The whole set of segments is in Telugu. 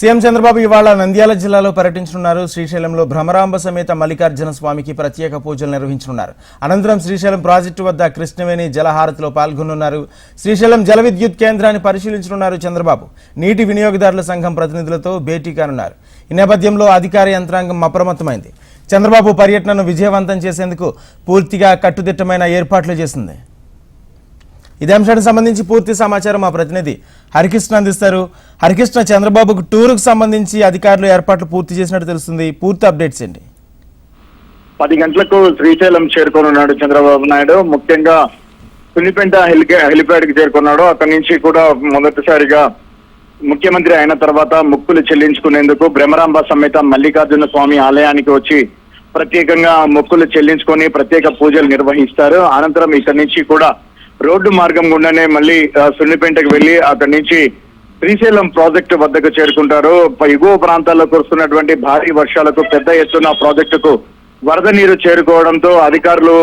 సీఎం చంద్రబాబు ఇవాళ నంద్యాల జిల్లాలో పర్యటించనున్నారు. శ్రీశైలంలో భ్రమరాంబ సమేత మల్లికార్జున స్వామికి ప్రత్యేక పూజలు నిర్వహించనున్నారు. అనంతరం శ్రీశైలం ప్రాజెక్టు వద్ద కృష్ణవేణి జలహారతిలో పాల్గొనున్నారు. శ్రీశైలం జల విద్యుత్ కేంద్రాన్ని పరిశీలించనున్నారు చంద్రబాబు. నీటి వినియోగదారుల సంఘం ప్రతినిధులతో భేటీ కానున్నారు. ఈ నేపథ్యంలో అధికార యంత్రాంగం అప్రమత్తమైంది. చంద్రబాబు పర్యటనను విజయవంతం చేసేందుకు పూర్తిగా కట్టుదిట్టమైన ఏర్పాట్లు చేసింది. ఇదే అంశానికి సంబంధించి పూర్తి సమాచారం మా ప్రతినిధి హరికృష్ణ అందిస్తారు. హరికృష్ణ చంద్రబాబుకు టూర్కు సంబంధించి అధికారులు ఏర్పాట్లు పూర్తి చేసినట్టు తెలుస్తుంది. పూర్తి అప్డేట్స్ ఏంటి? పది గంటలకు శ్రీశైలం చేరుకోనున్నాడు చంద్రబాబు నాయుడు. ముఖ్యంగా పులిపెంట హెలి హెలిప్యాడ్కి చేరుకున్నాడు. అక్కడి నుంచి కూడా మొదటిసారిగా ముఖ్యమంత్రి అయిన తర్వాత మొక్కులు చెల్లించుకునేందుకు భ్రమరాంబ సమేత మల్లికార్జున స్వామి ఆలయానికి వచ్చి ప్రత్యేకంగా మొక్కులు చెల్లించుకొని ప్రత్యేక పూజలు నిర్వహిస్తారు. అనంతరం ఇక్కడి నుంచి కూడా రోడ్డు మార్గం గుండానే మళ్ళీ ఆ, సున్నిపేంటకు వెళ్ళి అక్కడి నుంచి శ్రీశైలం ప్రాజెక్టు వద్దకు చేరుకుంటారు. ఎగువ ప్రాంతాల్లో కురుస్తున్నటువంటి భారీ వర్షాలకు పెద్ద ఎత్తున ప్రాజెక్టుకు వరద నీరు చేరుకోవడంతో అధికారులు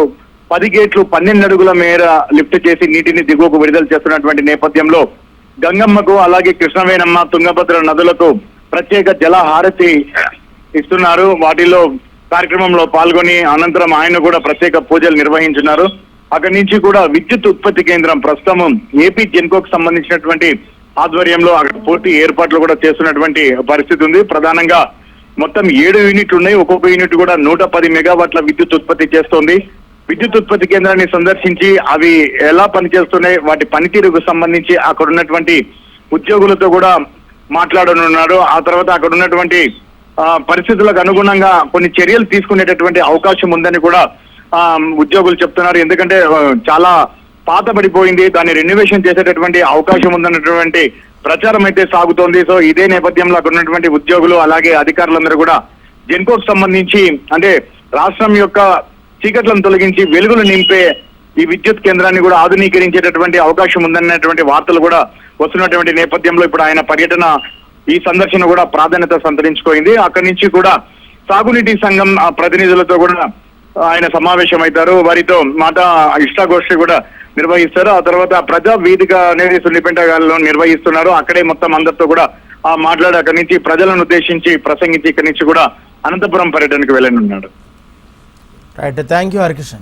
పది గేట్లు పన్నెండు అడుగుల మేర లిఫ్ట్ చేసి నీటిని దిగువకు విడుదల చేస్తున్నటువంటి నేపథ్యంలో గంగమ్మకు అలాగే కృష్ణవేణమ్మ తుంగభద్ర నదులకు ప్రత్యేక జల హారతి ఇస్తున్నారు. వాటిలో కార్యక్రమంలో పాల్గొని అనంతరం ఆయన కూడా ప్రత్యేక పూజలు నిర్వహించున్నారు. అక్కడి నుంచి కూడా విద్యుత్ ఉత్పత్తి కేంద్రం ప్రస్తుతం ఏపీ జెన్కోకు సంబంధించినటువంటి ఆధ్వర్యంలో అక్కడ పూర్తి ఏర్పాట్లు కూడా చేస్తున్నటువంటి పరిస్థితి ఉంది. ప్రధానంగా మొత్తం ఏడు యూనిట్లు ఉన్నాయి. ఒక్కొక్క యూనిట్ కూడా నూట పది మెగావాట్ల విద్యుత్ ఉత్పత్తి చేస్తోంది. విద్యుత్ ఉత్పత్తి కేంద్రాన్ని సందర్శించి అవి ఎలా పనిచేస్తున్నాయి వాటి పనితీరుకు సంబంధించి అక్కడ ఉన్నటువంటి ఉద్యోగులతో కూడా మాట్లాడనున్నారు. ఆ తర్వాత అక్కడ ఉన్నటువంటి పరిస్థితులకు అనుగుణంగా కొన్ని చర్యలు తీసుకునేటటువంటి అవకాశం ఉందని కూడా ఉద్యోగులు చెప్తున్నారు. ఎందుకంటే చాలా చాలా పాతబడిపోయింది. దాన్ని రెన్యువేషన్ చేసేటటువంటి అవకాశం ఉందన్నటువంటి ప్రచారం అయితే సాగుతోంది. సో ఇదే నేపథ్యంలో అక్కడ ఉన్నటువంటి ఉద్యోగులు అలాగే అధికారులందరూ కూడా జెన్కోకు సంబంధించి అంటే రాష్ట్రం యొక్క చీకట్లను తొలగించి వెలుగులు నింపే ఈ విద్యుత్ కేంద్రాన్ని కూడా ఆధునీకరించేటటువంటి అవకాశం ఉందన్నటువంటి వార్తలు కూడా వస్తున్నటువంటి నేపథ్యంలో ఇప్పుడు ఆయన పర్యటన ఈ సందర్శన కూడా ప్రాధాన్యత సంతరించుకోయింది. అక్కడి నుంచి కూడా సాగునీటి సంఘం ఆ, ప్రతినిధులతో కూడా ఆయన సమావేశం అవుతారు వారితో మాతా ఇష్టాగోష్ఠి కూడా నిర్వహిస్తారు. ఆ తర్వాత ప్రజా వేదిక అనేది సున్నిపెంటలో నిర్వహిస్తున్నారు. అక్కడే మొత్తం అందరితో కూడా ఆ మాట్లాడి అక్కడి నుంచి ప్రజలను ఉద్దేశించి ప్రసంగించి ఇక్కడి నుంచి కూడా అనంతపురం పర్యటనకు వెళ్ళనున్నాడు. Right thank you Harikrishna